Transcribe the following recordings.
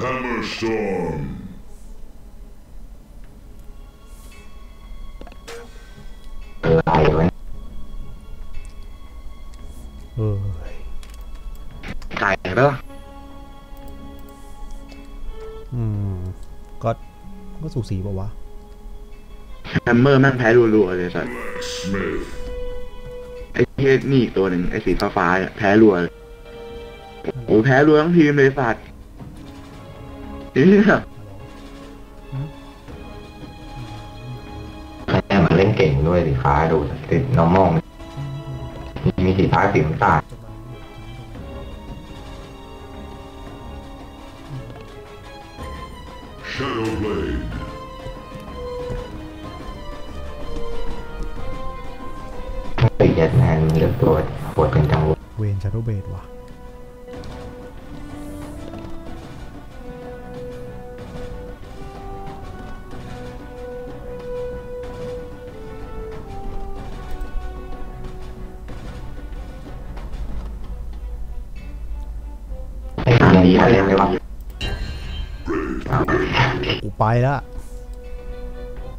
Hammer Storm. อะไรวะเออไก่ปะล่ะอืม ก็ก็สูสีป่าวะแฮมเมอร์แม่งแพ้รัวๆเลยสัส Smith. ไอ้เหี้ยนี่อีกตัวหนึ่งไอ้สีฟ้าๆเนี่ยแพ้รัวเลยโอ้แพ้รัวทั้งทีมเลยสัส เนี่ยแม่มันเล่นเก่งด้วยสีฟ้าดูติดน้องมองมีมีสีฟ้าสีน้ำตาล Shadow Blade. ติดยัดแมนเลือกตัวปวดกันจังวะเวนชาร์โดเบดว่ะ ไปละ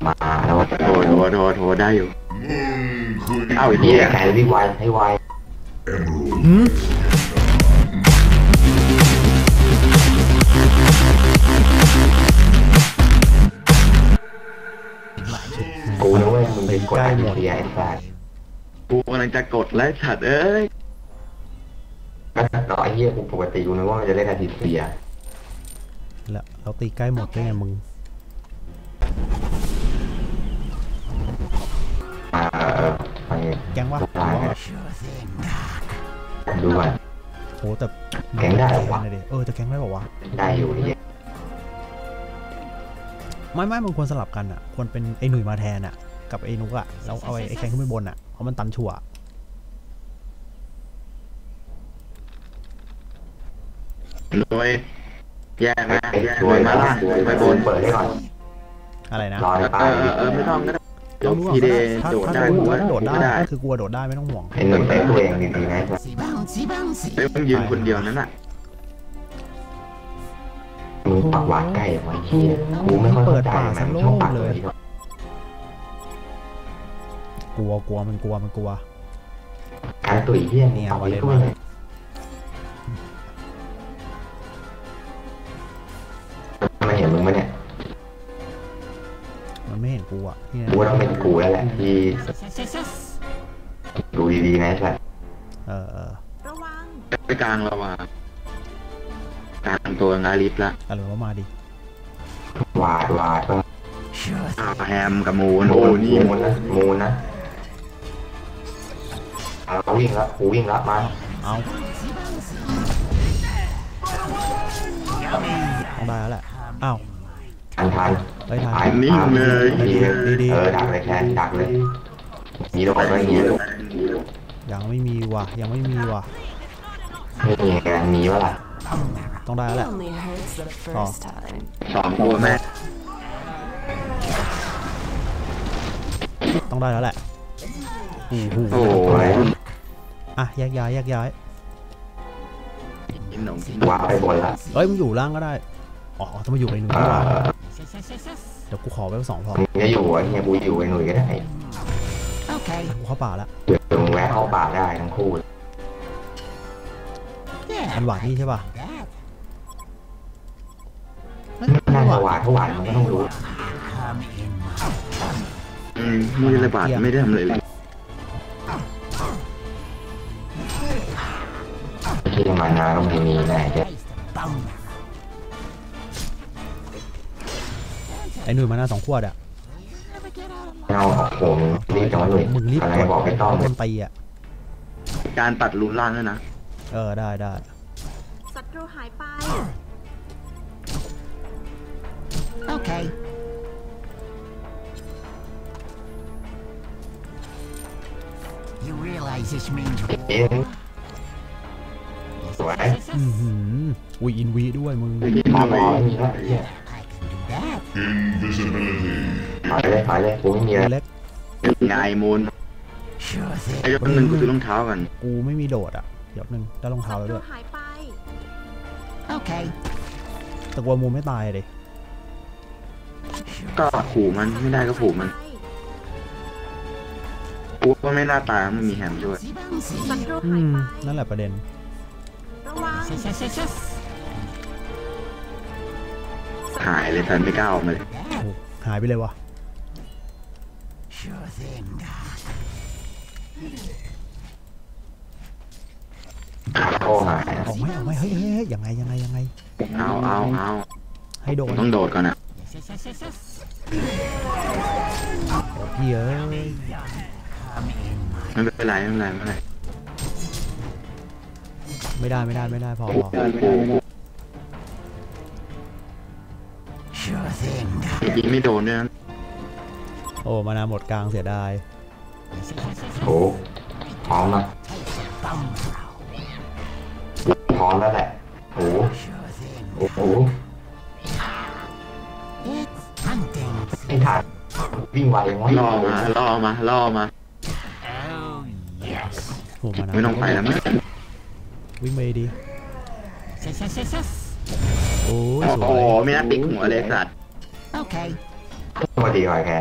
มาแล้ววะโถโถโถโถได้อยู่ Moon Queen. เอ้าไอ้เหี้เหี้ยยไก่วิ่งไวให้ไว Emerald. หืมกูนึกว่ามึงเป็นกดไอเสียไอ้สัสกูกำลังจะกดไล่สัตว์เอ้ยก็ต่อไอ้เหี้ยกูปกติกูนึกว่ามันจะเล่นอาทิตย์เสียแล้วเราตีใกล้หมดได้ไงมึง แก๊งวะตายไงดูก่อนโหแต่แก๊งได้เหรอวะเลยดิเออจะแก๊งได้ป่าวะได้อยู่ไอ้เหี้ยไม่ไม่มึงควรสลับกันอะควรเป็นไอ้หนุ่ยมาแทนอะ กับไอ้นุกอะแล้วเอาไอ้ไอ้แข้งขึ้นไปบนอะเพราะมันตันชัวร์โดยแยกนะไอ้แยกตัวเลยมามาล่าล่างไปบนเปิดได้ก่อนอะไรนะรอเอในอป้าเอยอเออไม่ต้องก็ได้ ยกรู้ทีเดว่าย์ถ้าโดดถ้าได้รู้กูว่าว่าโดดได้ก็ได้คือกลัวโดดได้ไม่ต้องห่วงไอ้หนุ่มเซฟตัวเองดีๆนะไม่ต้องยืนคนเดียวนั่นน่ะมึงปักหวาดใกล้ไว้เหี้ยกูไม่ค่อยเข้าใจมันชอบปักเลย กลัวกลัวมันกลัวมันกลัวการตุ๋ยเหี้ยเนี่ยปักวาเลนด้วยมามันเห็นมึงไหมเนี่ย มันไม่เห็นกูอะที่กูว่าต้องเป็นกูแล้วแหละที่ดูดีๆนะไอ้สัสเออเออระวังไปกลางเราว่ะกลางตัวงาลิฟละอะไรว่ามาดิหวาดหวาดก็อ้าวแฮมกับมูนมูโอ้นนี่มูนนะมูนนะเอาวิ่งแล้วกูวิ่งแล้วมาเอาต้องได้แล้วแหละอ้าว ทันทันเฮ้ยทันไปนิ่งเลย ดีดีๆเออดักเลยแค่ดักเลย มีโดดก็อย่างเงี้ยยังไม่มีว่ะยังไม่มีว่ะไม่มีไงมีวะล่ะต้องได้แล้วแหละ only hurts the first time สองตัวแม่ต้องได้แล้วแหละโอ้โหโอ้โอ้ยยอะแยกย้ายแยกย้ายกินหนมกินวางไปบนละเอ้ยมึงอยู่ล่างก็ได้อ๋อต้องมาอยู่ไอ้หนุ่มเอดีกว่าอ เดี๋ยวกูขอไว้สองพอมึงจะอยู่ไอ้เนี่ยกูอยู่ไอ้หนุ่ยก็ได้กูเข้าป่าแล้วเดี๋ยวมึงแวะเข้าป่าได้ทั้งคู่มันหวานนี่ใช่ป่ะน่าจะหวานถ้าหวานมันก็ต้องรู้อืมไมีระบาดไม่ได้ทำอะไรเลยที่มานาก็ไม่มีแน่จะ อ้หนุ่ยมาหน้าสองขวดอะเอาออกโหมรีบจังวะหนุ่ยมึงรีบอะไรกดบอกไม่ต้องบนตีอะการตัดรูนล่างด้วยนะ เออได้ได้ศัตรูหายไป Okay. 'You realize this means เอ๊ะสวย อือหืออุ้ยอินวีด้วยมึง that. Invisibility. ถอยเลยถอยเลยกูไม่มีแล้วเล็กไงมูน Sure thing. ไอ้ยกนึงกูซื้อรองเท้ากันกูไม่มีโดดอะเดี๋ยวนึงได้รองเท้าศัแล้วตรูด้วยหายไป Okay. แต่กลัวมูไม่ตายเลยก็ขู่มันไม่ได้ก็ผูกมันกูก็ไม่น่าตายมันมีแฮมช่วย Bouncy, bouncy. ศัตรูอืหายมไปนั่นแหละประเด็นระวัง หายเลยแต่ไม่กล้าออกมาเลยโอ้หายไปเลยวะ Sure thing. โอ้หายออกไหมออกไหมเฮ้ยเฮ้ยเฮ้ยยังไงยังไงยังไงเอาเอาเอาให้โดผมนต้องโดดก่อนอะ Yes, yes, yes, yes, yes. พี่เอ้ยไม่เป็นไรไม่เป็นไรไม่เป็นไรไม่ได้ไม่ได้ไม่ได้พอพอ ยิงไม่โดนด้วยนะโอ้มานาหมดกลางเสียดาย Yes, yes, yes, yes. โอ้พร้อมแล้ว Bum throw. พร้อมแล้วแหละโอ้ Sure thing. โอ้โห It's hunting ไม่ทันวิ่งไวยังวะล่อมาล่อมาล่อมา Oh, yes. โอ้มานาไม่ต้องไปแล้วมั้งวิ่งไปดี Yes, yes, yes, yes. โอ้ยสโอ้วโหยไม่น่าติ๊กหัวเลยสัตว์ Okay. สวัสดีก่อนแก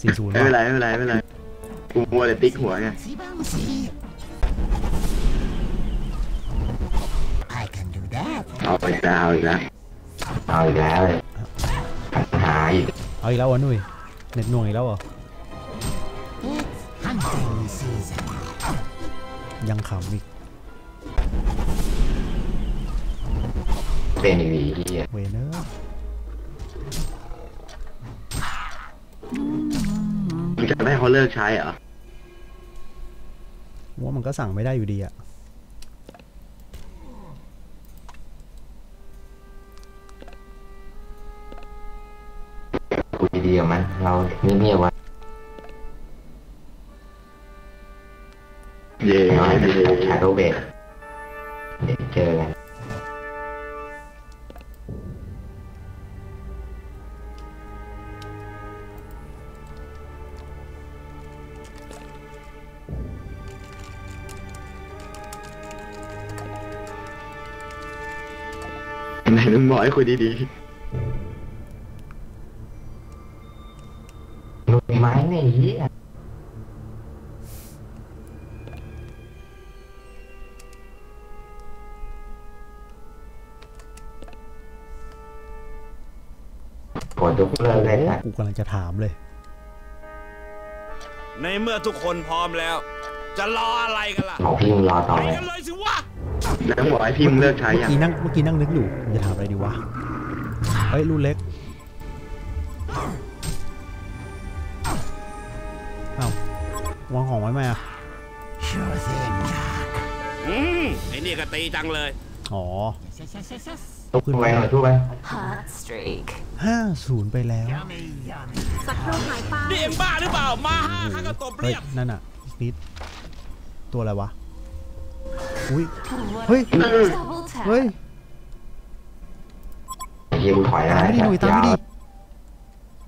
สี่ศูนย์ไม่เป็นไรไม่เป็นไรไม่เป็นไรกูมัวแต่ติ๊กหัวไง Bouncy, bouncy. I can do that. เอาอีกแล้วเอาอีกแล้วเอาอีกแล้วเลยปัญหาอีกเอาอีกแล้ววะหนุ่ยเน็ตหน่วงอีกแล้วเหรอ It's hunting season. ยังขำอีกเป็นอีกดีเฮียเวเนอร์ จะไม่ให้เขาเลิกใช้เหรอว่ามันก็สั่งไม่ได้อยู่ดีอะคุยดีกับมัน เราเงียบๆไว้เย่เดี๋ยวให้เย่เป็นชาโดเบด ให้คุยดีหนุ่ยไม้เนี่ยเฮียกดยกเลิกเลยนะกูกำลังจะถามเลย ในเมื่อทุกคนพร้อมแล้ว จะรออะไรกันล่ะบอกพี่มึงรอต่อไปเลย กันเลยสิวะๆ แล้วบอกให้พี่มึงเลิกใช้เมื่อยังกี้นั่งเมื่อกี้นั่งนึกอยู่มันจะถามอะไรดีวะเฮ้ยรุ่นเล็กเอ้าวางของไว้ไหมอะ Sure thing. อืมไอ้นี่ก็ตีจังเลย อ๋อ Yes, yes, yes, yes, yes. ทุบไปหน่อยทุบไป Hot streak ห้าศูนย์ไปแล้ว Yummy, yummy. ศัตรูหายไป นี่เอ็งบ้าหรือเปล่า มาห้าครั้งก็ตบเฮ้ยเรียบ นั่นอะนิดตัวอะไรวะ อุ้ย What เฮ้ย double tap เฮ้ยเฮียกูถอยตานะมไม่ดีหนุ่ยตามไม่ดียาว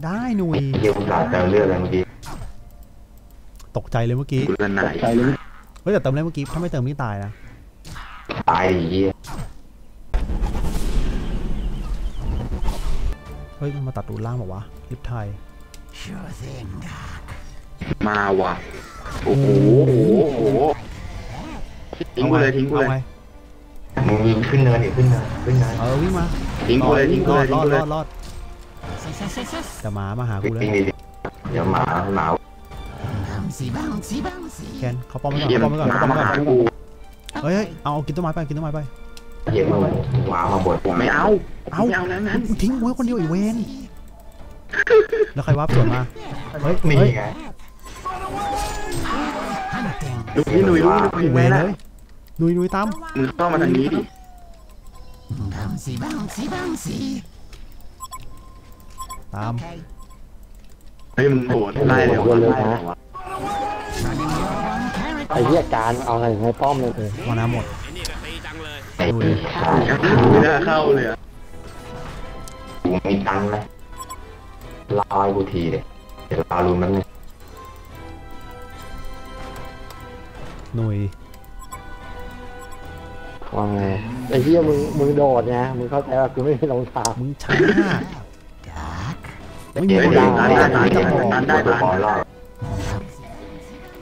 ได้หนุ่ยเฮียกูสาดเติมเลือดเลยเมื่อกี้ตกใจเลยเมื่อกี้กูละนายเฮ้ยแต่เติมเลยเมื่อกี้ถ้าไม่เติมนี่ตายนะตายดิเฮียเฮ้ยมันมาตัดตูดล่างบอกว่าวะลิปไทย Sure thing. มาว่ะโอ้โหโอ้โหโอ้โห ทิ้งกูเลยทิ้งกูเลอายไงมึงยิงขึ้นเนินดิขึ้นเนินขึ้นเนินเออวิ่งมาทิ้งกูเลยทิ้งกูรอเลยดรทิ้องดกูเลรยอดรอด Yes, yes, yes, yes. แต่หมามาหาวิ่กูงเลยดิเดี๋ยวหมาหมา Bouncy, bouncy, bouncy. แคนเขาป้อมไว้ก่อนเฮียเขามัป้อนมไว้ก่อนมาเขาป้อมมาไว้ก่อนหากูเฮ้ยเฮ้ยเอาเอากินต้นไม้ไปกินต้นไม้ไปเฮียมึงหมามาบดผมไม่เอาเอาไม่เอานั้นนั้นมึงทิ้งไว้คนเดียวไอีเวนแล้วใครวับสวนมาเฮ้ยนี่เฮ้ยไง Hunting. ดูพี่หนุ่ยดูพี่หนุ่ยไอีเวแม่นละเลย นุยนุยตามมึงเข้ามาทางนี้ดิ Bouncy, bouncy, bouncy. ตาม Okay. เฮ้ยมึงโหดไล่เดี๋ยวไล่เดี๋ยววะ Running your one character. ไอ้เหี้ยการเอาอะไรให้ป้อมเลยเออมาน้ำหมดไอ้นี่ก็ตีจังเลยไอ้อุ้ยไม่น่าเข้าเลยอะกูมีตังค์ไหมรอให้กูทีเดี๋ยวเดี๋ยวรอรุนแป๊บนึงหนุย ว่าไงไอ้เหี้ยมึงมึงโดดไงมึงเข้าใจว่ากูไม่มีรองเท้ามึงช้าไม่มีเฮ้ยเวลาตันได้ตันได้ตันได้ตัวตันบอลรอด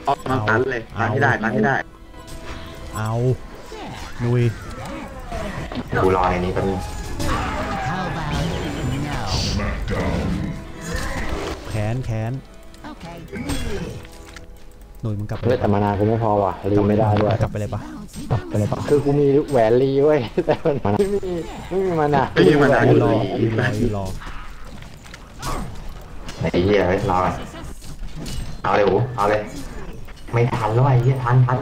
ออกมาตันเลยตันให้ได้ตันให้ได้ เอานุยกูรอในนี้แป๊บนึง How about no? Smackdown. แขนแขน Okay. หนุยมึงกลับไปเฮ้ยแต่มานากูไม่พอว่ะรีไม่ได้ด้วยกลับไปเลยปะ Bouncy, กลับไปเลยปะคือกูมีแหวนรีเว้ยแต่มันไม่มีไม่มีมานาไม่มีมานายืนรอยืนรอยืนรอไอ้เหี้ยเฮ้ยรอก่อนเอาเลยอูเอาเลย ไม่ทันแล้วไอ้เหี้ยทันทัน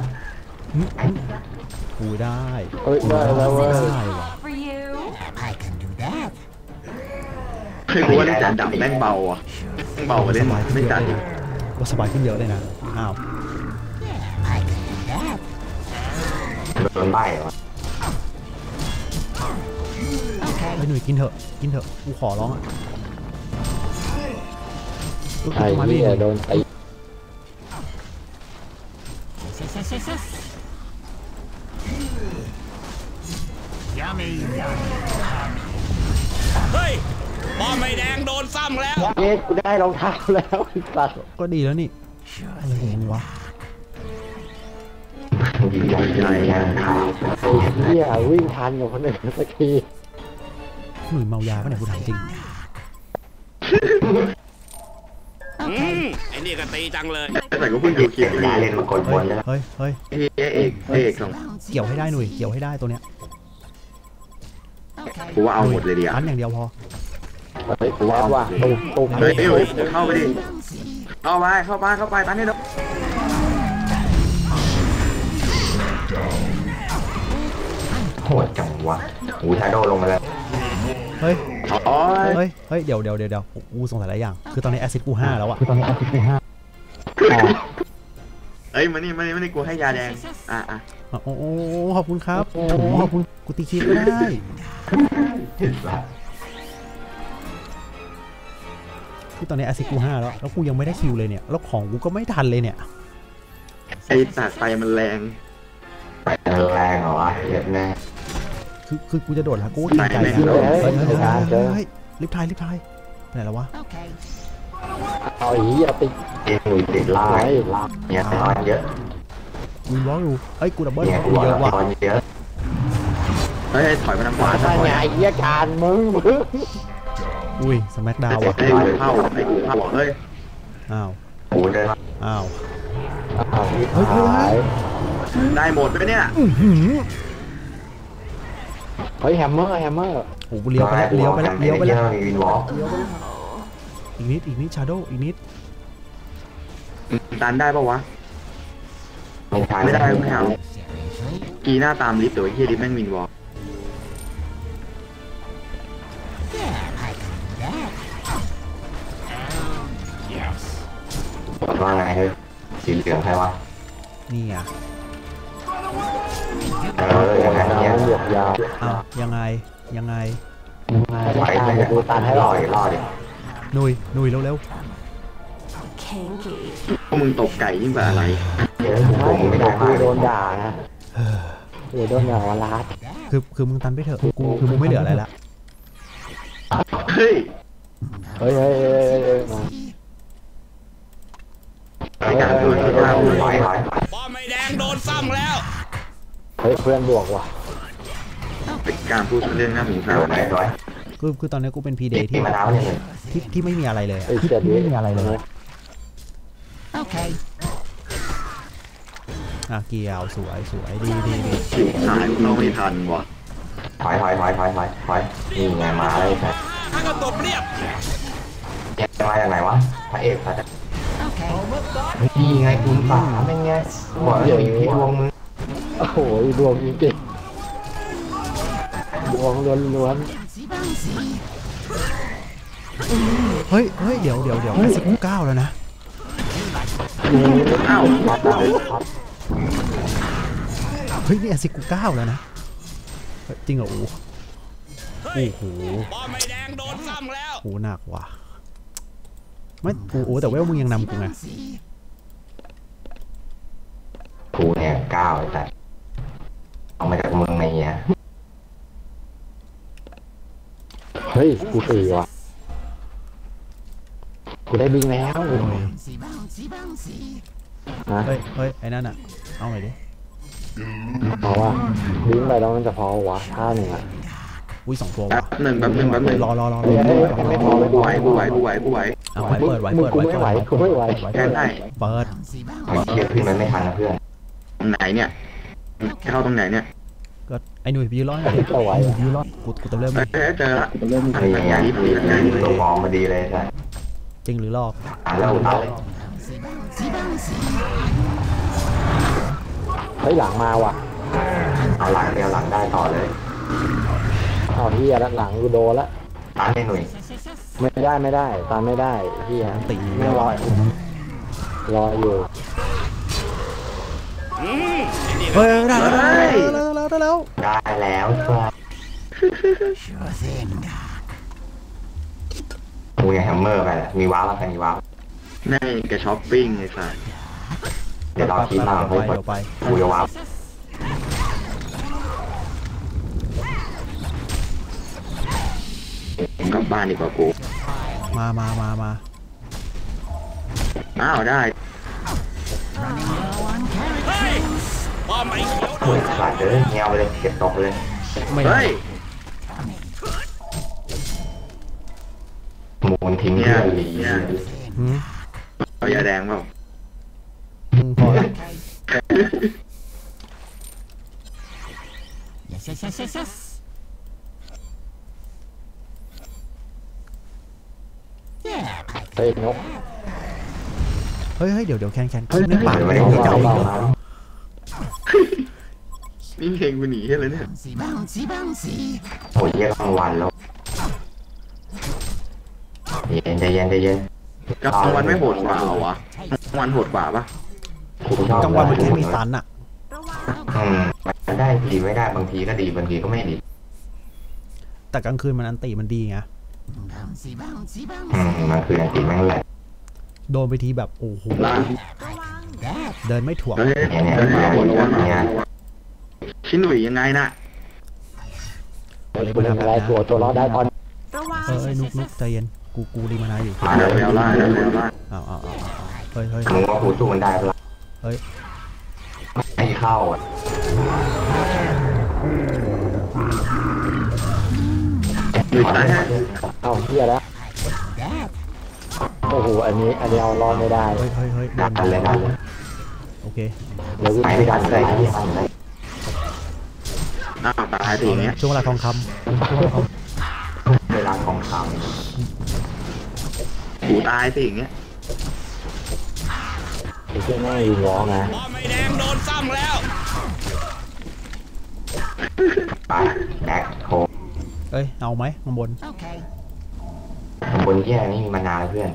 กูได้เฮ้ยได้แล้วเว้ยได้ว่ะ For you. I can do that. เฮ้ยกูว่าเล่นจัดดับแม่งเบาอะแม่งเบากว่าเล่นไม่จัดอีกก็สบายขึ้นเยอะเลยนะอ้าว โดนใบเหรอ Okay. ไอ้ยหนุ่ยกินเถอะ กินเถอะ กูขอร้องอะไอ้มาดิเหี้ยโดนตี Yes, yes, yes, yes. Yummy, yummy. เฮ้ยป้อมไม่แดงโดนซ้ำแล้ว เย้กูได้รองเท้าแล้วไอ้สัตว์ก็ดีแล้วนี่ อะไรของมึงวะยิงใหญ่ใหญ่งานขาวเหี้ยวิ่งทันกับคนอื่นสักทีหนุ่ยเมายาปะเนี่ยกูถามจริงอืมไอ้นี่ก็ตีจังเลยแต่ก็เพิ่งดูคลิเสีปยเลยดายเล่นมากดบเฮ้ยนแล้วเฮ้ยเฮ้ยเอกเอกเอกสอง Bouncy. เกี่ยวให้ได้หนุ่ยเกี่ยวให้ได้ตัวเนี้ย Okay. กูว่าเอาหมดเลยดีอะคันอย่างเดียวพอเฮ้ยกูว่าว่ะตุ้มตุ้มเฮ้ยเอ้ยเข้าไปดิ Bouncy. เข้าไปเข้าไปเข้าไปตันให้ดู โหดจังวะหูชาโดลงมาแล้ว เฮ้ยอ๋อเฮ้ย เฮ้ย เดี๋ยวเดี๋ยวเดี๋ยวเดี๋ยวกูสงสัยหลายอย่าง คือตอนนี้แอซิดกูห้าแล้วอะคือตอนนี้แอซิดกูห้าเอ้ยมานี่มานี่มานี่กูให้ยาแดง อะอะโอ้โหขอบคุณครับโอ้โหขอบคุณ กูตีคิดก็ได้คือตอนนี้แอซิดกูห้าแล้ว แล้วกูยังไม่ได้คิวเลยเนี่ย แล้วของกูก็ไม่ทันเลยเนี่ย ไอ้ตากไฟมันแรงไปแรงเหรอวะเหี้ยแม่ คือคือกูจะโดดแล้วกูก็เกรงใจไม่นะไม่เฮ้ยไม่เฮ้ยเฮ้ยเฮ้ยเฮ้ยรีบทายรีบทายไปไหนแล้ววะ Okay. เอาไอ้เหี้ยติดเกมมือติดล่าล่าเนี่ยแต่ว่าเยอะกูร้องอยู่เอ้ยกูดับเบิลเนี่ยกูกูบอกเยแล้อะวว่ะตอนเยอะเฮ้ยถอยมาทางขวามาไงไอ้เหี้ยการมึงมึงอุ้ยสแมกดาวว่ะให้กูเข้าให้กูเข้าเฮ้ยอ้าวหูเดินมาอ้าวอ้าวเฮ้ยเฮ้ยเฮ้ยหายได้หมดด้วยเนี่ย เฮ้ยแฮมเมอร์แฮมเมอร์โอ้โหกูเลี้ยวไปแล้วเลี้ยวไปแล้วเลี้ยวไปแล้วมีวินวอล์กอีกนิดอีกนิดชาโดอีกนิดตันได้ปะวะไม่ทันไม่ได้ไม่เอา Seriously? กีหน้าตามลิฟต์แต่ว่าเฮียลิฟต์แม่งวินวอล์ก Yeah, I can do that. Yes. ว่าไงเฮ้ยสีเหลืองใครวะนี่อะเออยังไง เนี่ยมันเหยียบยาวอ้าวยังไงยังไงไหวไหมกูตันให้รรออดรอดดิหนุยหนุยเร็ว Kinky. พวกมึงตกไก่ยิ่งกว่าอะไรเดี๋ยวผไม่มไม่ได้กูมากโดนด่านะกูโดนด่าว่าลาดๆคือคือมึงตันไปเถอะกูคือมึงไม่เหลืออะไรละเฮ้ยเฮ้ยเฮ้ยเฮ้ยเฮ้ยเฮ้ยมาในการโดนที่เท้าถอยถอยป้อมไม่แดงโดนซ้ำแล้ว เฮ้ยเพื่อนบวกว่ะ เป็นการพูดเรื่องหน้าหมูถขาวอยนะถอยคือคือตอนนี้กูเป็นพีเดเด็กย์ที่ที่มาดาวเนี่ยเลยที่ที่ไม่มีอะไรเลยอะไอ้เสียดีไม่มีอะไรเลย Okay. อะเกี่ยวสวยสวยดีดีดีผิวหายเราไม่ทันว่ะถอยถอยถอยถอยถอยถอยนี่ไงมาเลยใช่ถ้าก็ตบเรียบเนี่ยมาจากไหนวะพระเอกพระ Okay. นี่ไงคุณป่าเป็นไงบอกแล้วอยู่ที่ดวงมึงโอ้โหดวงจริงๆด วงล้วน Bouncy, bouncy. เฮ้ยเฮ้ยเดี๋ยวเดี๋ยวเดี๋ยวแอซิดกูเก้าแล้วนะอ้าวๆครับครับเฮ้ยนี่แอซิดกูเก้าแล้วนะเฮ้ยจริงเหรออูเฮ้ยโอ้โหป้อมไม่แดงโดนซ้ำแล้วโหหนักว่ะไม่กูโอ้แต่เวลมึงยังนำกูไง Bouncy. กูเนี่ยก้าวไอ้สัสเอามาจากมึงในแย่ เฮ้ยกูสี่ว่ะกูได้บิงแล้ว Bouncy, bouncy, bouncy. นะเฮ้ยเฮ้ยไอ้นั่นอะ เอาหน่อยดิเพราะว่าบิงไปแล้วมันจะพอวะท่าหนึ่งอะอุ้ยสองตัวแป๊ว่ะบหนึ่งแป๊บหนึ่งแป๊บหนึ่งรอรอรอรเฮ้อยเฮ้ยไม่พอไม่พกูอไหวกูไหวกูไหวกูไหวกูไหวเอาไว้เปิดไว้มึงเปิดกูไว้ไม่ไหวกูไม่ไหวไว้แค่ได้เปิด Bouncy, ไอ้ bouncy. เหี้ยขึ้นมันไม่ทันนะเพื่อนตรงไหนเนี่ยเข้าตรงไหนเนี่ยก็ ไอ้หนุ่ยไปยืนรอหน่อยก็ไหวยืนรอกูกูจะเริ่มเอ้ยเอ้ยเจอละนี่ไงตัวมองมาดีเลยใช่จริงหรือหลอกอ่านแล้วอุตาเลย Bouncy, bouncy. เฮ้ยหลังมาว่ะ เอาหลังไปเอาหลังได้ต่อเลยเอาเฮียแล้วหลังกูโดนละตามให้หนุ่ยไม่ได้ไม่ได้ตามไม่ได้เฮียตีไม่รอรออยู่อืมไอ้นี่ก็เฮ้ยได้ แล้วได้แล้วได้แล้วได้แล้ว ได้แล้วครับ Sure thing, Doc. กูยังแฮมเมอร์ไปแหละมีว้าวแล้วใครมีว้าวแม่งแกช้อปปิ้งไอ้สัสเดี๋ยวรอคิดมาเดี๋ยวให้ไปกดเดี๋ยวไปกูจะว้าวกลับบ้านดีกว่ากู มามามามาอ้าวได้เฮ้ยป้อ มไอ้เขียวโดโอ้ยนขาดเลยเงี้ยวไปเลยเก็บตกเลยไม่ได้เฮ้ยมูนทิ้งเนี่ยเพื่อนหลีเนี่ยหืมเอายาแดงเปล่ามึงพอแล้ว Yes, yes, yes, yes, yes. Yeah, I เฮ้ยนกเฮ้ยเฮ้ยเดี๋ยวเดี๋ยวแคนแคนในปากไม่เดี๋ยว นี่เพลงกูหนีให้เลยเนี่ย bouncy, bouncy, bouncy. โอ้ยเยี่ยกลางวันแล้วเย็นใจเย็นใจเย็นกลางวันไม่โหดกว่าเหรอวะกลางวันโหดกว่าปะกลางวันมันแค่มีตันอะอืมมันได้ทีไม่ได้บางทีก็ดีบางทีก็ไม่ดี แต่กลางคืนมันอันติมันดีไง Bouncy, bouncy, อืม bouncy. มันคืออันติแม่งแหละโดนไปทีแบบโอ้โหล่าง That เดินไม่ถ่วง เฮ้ยเนี่ยเนี่ยเฮ้ยเนี่ยระวังระวังเนี่ยชินหนุ่ยยังไงน่ะกูเป็นอะไรตัวตัวรอดได้ตอนเออเอ้ยนุกนุกใจเย็น กูกูรีมานาอยู่เดี๋ยวไปเอาล่าเดี๋ยวไปเอาล่าเอาเอาเอาเอาเฮ้ยเฮ้ยมึงว่ากูสู้มันได้ปะล่ะเฮ้ยไม่เข้าอะหนุ่ยตายฮะ เอาเฮียแล้ว อ้โห อันนี้ อันนี้เอารอดไม่ได้เฮ้ยเฮ้ยเฮ้ยดันเลยดันเลยโอเคเดี๋ยวกูไปไม่ดันเลยไอ้เหี้ยดันเลยอ้าวตายสิอย่างเงี้ยช่วงเวลาทองคเวลาของคกูตายสิอย่างเงี้ยไอ้เจ้าแม่งยิงร้องนะป้อมไอ้แดงโดนซ้ำแล้วำไปแบ็คโคำเอ้ย เอาไหมข้างบน okay. บนแย่นี่มีมานานแล้วเพื่อน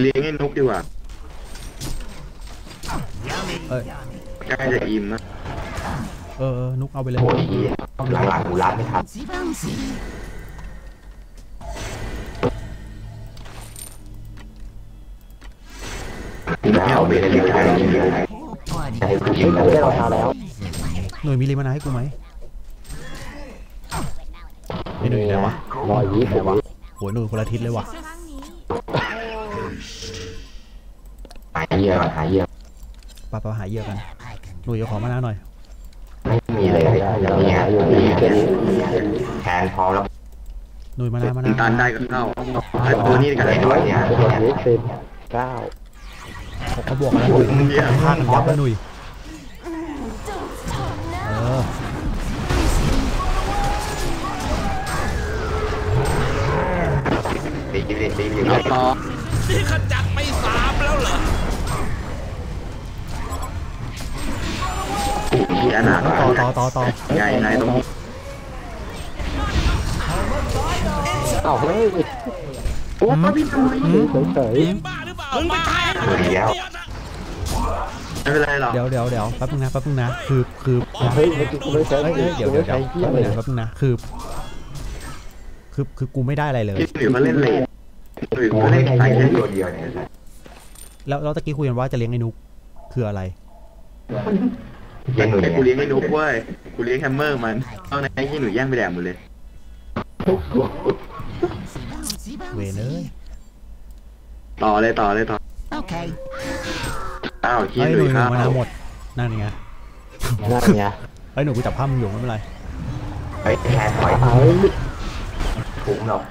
เลี้ยงไอ้นุกดีกว่าเอ้ยใกล้จะอิ่มนะเออเออนุกเอาไปเลยโอ้ยเหี้ยหลังๆกูรัดไม่ทัน Bouncy, bouncy. แล้วเอาไปได้ยังไงยังไง What จะให้กูยิเฮ้งยแล้วกูได้รองเท้าแล้วหน่วยมีรีมานาให้กูไหมไอ้หน่วยไหนวะรอยยี่สิบวะ โหหน่วยคนละทิศเลยว่ะหายเยี่ยก่อนหายเยี่ยปะปะหาเหยื่อกัน I can หน่วยเอาของมาหน้าหน่อย ไม่มีเลยอย่างเงี้ยแทนพร้อมแล้วหน่วยมาหน้ามาหถึน้างตันได้ก็เข้าไอ้ตัวนี้กันไอ้ไอ้ด้ด้ววยยเนี่ยรอยยี่สิบเก้าเขาเขาบวกกันแล้วเหี้ยฆ่ากันยับแล้วหน่วย ตีตีตีตีเอต่อนี่ขจัดไปสามแล้วเหรอเหี้ยหนาต่อต่อต่อต่ไงไงต้องเอ้าเฮ้ยโอ้พี่ตุ้ยเฉยบ้าหรือเปล่ามึงไปแทงตัวเดียวไม่เป็นไรหรอกเดี๋ยวเดี๋ยวเดี๋ยวแป๊บนึงนะแป๊บนึงนะคือคือเฮ้ยเมื่อกี้กูไม่ใช้เฮ้ยเฮ้ยเดี๋ยวกูเดี๋ยวเดี๋ยวใช้เฮียแป๊บเลนึงนะแป๊บนึงนะคือคือคือกูไม่ได้อะไรเลยพี่หนุ่ยมาเล่นเลน หนุ่ยกูมาไม่เล่นได้ใส่ใช้เล่นตัวเดียวเนี่ยแล้วแล้วตะกี้คุยกันว่าจะเลี้ยงไอ้นุกคืออะไรเย็นหนุ่ยไอ้ไงกูเลี้ยงไอ้นุกเว้ยกูเลี้ยงแฮมเมอร์มันตอนนั้นไอ้ที่หนูแย่งไปแดกหมดเลย Bouncy, bouncy, เวนเอ้ย bouncy. ต่อเลยต่อเลยต่อ Okay. อ้าวขี้ไอ้หหนุ่นุ่ยยหคนุ่รัยบมานาหมดนั่นไงนั่นไงไอ้หนูกูจับผ้ามึงอยู่ไม่เป็นไรเฮ้ยแทนถอยเอาถุงหรอก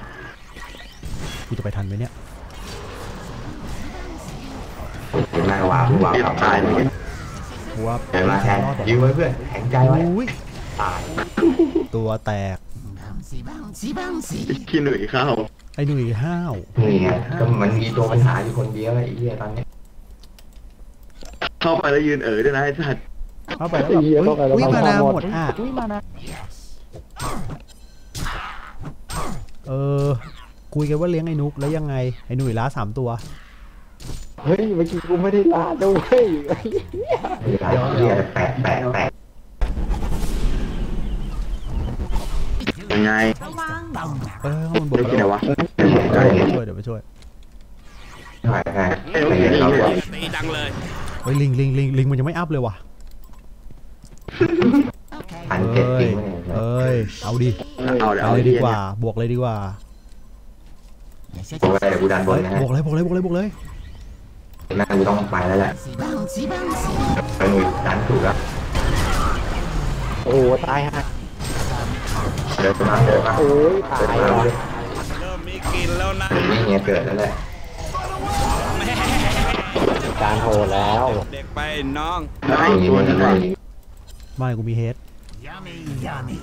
กูจะไปทันไหมเนี่ยเห็นหน้าวางวางเรียบตายเลยกูว่าเดินมาแทนรอดหรอยืมไว้เพื่อนแข็งใจไว้อุ้ยตายตัวแตก Bouncy, bouncy, bouncy. ขี้หนุ่ยเข้าไอ้หนุ่ยห้าวนี่ไงก็มันมีตัวปัญหาอยู่คนเดียวไอ้เหี้ยตอนเนี้ยเข้าไปแล้วยืนเอ๋อด้วยนะไอ้สัตว์เข้าไปแล้วแบบอุ้ยอุ้ยมานาหมดอะเออ คุยกันว่าเลี้ยงไอ้นุกแล้วยังไงไอ้หนุ่ยล้าสามตัว เฮ้ยเมื่อกี้กูไม่ได้ลาดด้วยไอ้เหี้ยแปะแปะแปะยังไงเออมันบวกเล่นที่ไหนวะเดี๋ยวไปช่วยเดี๋ยวไปช่วยหน่อยไงเอ้ยโอเคเรานี่ก็เลยตีดังเลยเฮ้ยลิงลิงลิงลิงมันยังไม่อัพเลยว่ะ Okay. พันเจ็ดเอ้จริยงไหมเนี่ยเอ้ยเอาดิเอาเดี๋ยวเอาเอาเลยดีดีกกว่าว่า บวกเลยดีกว่า Yes, yes, ตัว yes. อะไรเดี๋ยวกูดันบนเฮ้ยนะฮะบวกเลยบวกเลยบวกเลยบวกเลยแม่งกูต้องไปแล้วแหละ Bouncy, bouncy. ไปหนุ่ยดันถูกแล้วโอ้ตายฮะเดินมาเดินมาโอ้ยตายเดินมาว่ะเลยเริ่มมีกลินแล้วนะนี่เงี้ยเกิดแล้วแหละแม่การโหดแล้วเด็กไปน้องแล้วให้อีกตัวหนึงก่อนไม่กูมีเฮด Yummy, yummy.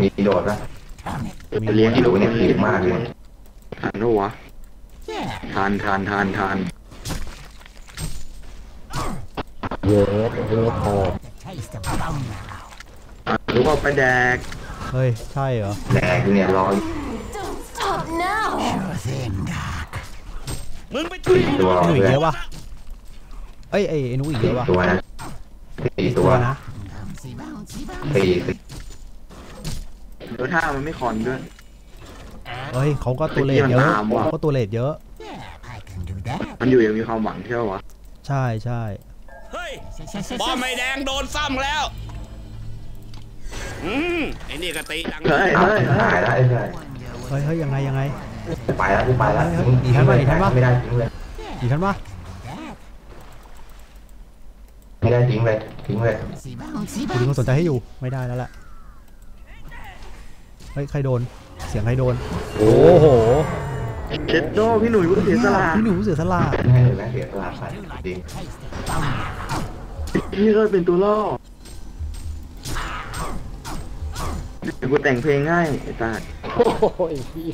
มีโดดนะ Come it. จะเลี้ยงที่ที่ดูดูเนี่เนี่ยยผิดมากเลย ทันปะวะ Yeah. ทานทานทานทานเยอะเยอะโหด The taste of bone marrow. อะหรือว่าไปแดก เฮ้ย ใช่เหรอ แดกอยู่เนี่ยรออยู่ Don't stop now! Sure thing, Doc. มึงไปช่วยตัวไอ้หนุ่ยเพื่เยอนอะปะเอ้ยไอ้ไอ้นุกอีกเยสี่อะปะตัวนะสี่ตัวนะ Bouncy, bouncy, bouncy. สี่สี่เดี๋ยวท่ามันไม่คอนด้วย เฮ้ยเขาก็ตัวเลทเยอะเขาก็ตัวเลทเยอะ Yeah, I can do that. มันอยู่ยังมีความหวังเที่ยววะ ใช่ใช่เฮ้ย Yes, yes, yes, บอม yes. ไม่แดงโดนซ้ำแล้ว อืมไอ้นี่ก็ตีดังเฮ้ยอ้าวเฮ้ยหายแล้วไอ้เพื่อนเฮ้ยเฮ้ยยังไงยังไงกูไปแล้วกูไปแล้วเฮ้ยมึงอีกครั้งป่ะอีกครั้งป่ะไม่ได้ทิ้งเลยอีกคันปะ That. ไม่ได้ทิ้งเลยทิ้งเลย Bouncy, bouncy, กูดึงความสนใจ bouncy. ให้อยู่ไม่ได้แล้วแหละเฮ้ยใครโดน เสียงใครโดน โอ้โอ้โหเช็ดโดพี่หนุ่ยกูเสียสละพี่หนูเสียสละให้เลยแม่เสียสละไปจริง Taste of bone marrow. พี่ก็เป็นตัวล่อเดี๋ยวกูแต่งเพลงให้ไอ้ตาดโอ้ยพี่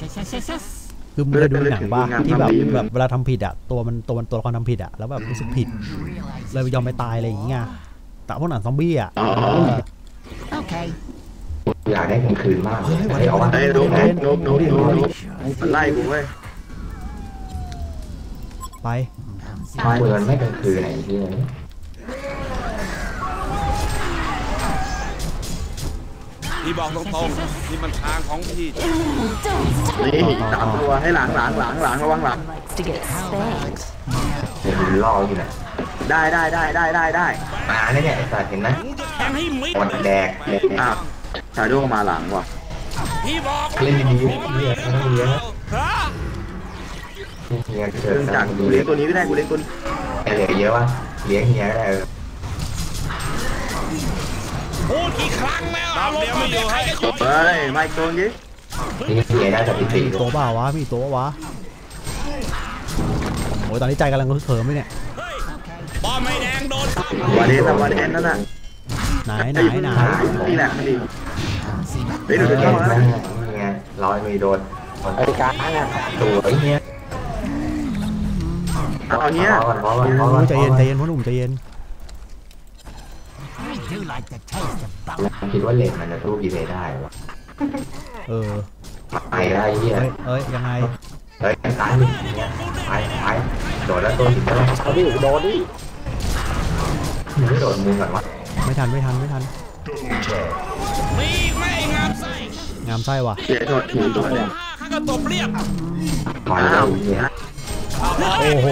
Yes, yes, yes, yes. คือมึงเคยดูหนังป่ะที่แบบแบบเวลาทำผิดอะตัวมันตัวมันตัวละครทำผิดอะแล้วแบบรู้สึกผิดเลยยอมไปตายอะไรอย่างเงี้ยแต่พวกหนังซอมบี้อะอ๋อ Okay. อยากได้เงินคืนมากเฮ้ยใครเอาวะไอ้นกนกนกนกนกนกมันไล่กูเว้ยไป Bouncy, เปิดไม่กลางคืนไหนที่นี่พี่บอกตรงๆนี่มันทางของพี่ Don't stop! นี่สามตัวให้หลังหลังหลังหลังระวังหลัง Likes to get spanked. เดี๋ยวดูล่ออยู่นะได้ได้ได้ได้ได้ได้มาเนี่ยเนี่ยไอ้สัตว์เห็นไหมมึงจะ แทงให้มิดมันแดกแดกอ้าวชาโดมาหลังว่ะพี่บอกเล่นดีๆเรียกไม่ต้องเลี้ยงนะฮะเฮียเกิเรื่ดองจาจากกดูกูเลี้เลี้ยยงงตัวนี้ไม่ได้กูเลี้ยงตัวนี้ไอ้เหลือเยอะวะเลี้ยงเฮียก็ได้เออพูดกี่ครั้งแล้วเอาลงมาเดี๋ยวให้ขอเฮ้ยไม่ตัวนี้นี่เฮียได้สถิติมีตัวเปล่าวะมีตัววะโอ้ยตอนนี้ใจกำลังเขิมเลยเนี่ยเฮ้ยบอมไม่แดงโดนซ้ำวาเดนนะวาเดนนั่นน่ะ ไหนไหนไหนนี่แหละนี่เฮ้ยดี๋ยวเฮีเดี๋ยยวเข้ามาแม่แล้วนี่ไงร้อยมีโดนไอ้การอะตัวไอ้เฮียเอาเนี้ยพอนนพอก่อนใจเย็นใจเย็นพ่อหนุ่มใจเย็นคิดว่าเหล็กมันจะสู้กีเลได้วะเออไปได้เงี้ยเอ้ยยังไงเฮ้ยตายไปไปโดดแล้วตัวหินแล้วเอาดิโดนดิไม่โดดมุมก่อนวะ ไม่ทันไม่ทันไม่ทันมีอีกไหม่งามไส้งามไส้ว่ะเสียโทษทีตัวเนี่ยห้าข้าก็ตบเรียบถอยอ้าแล้ววเฮียโอ้โห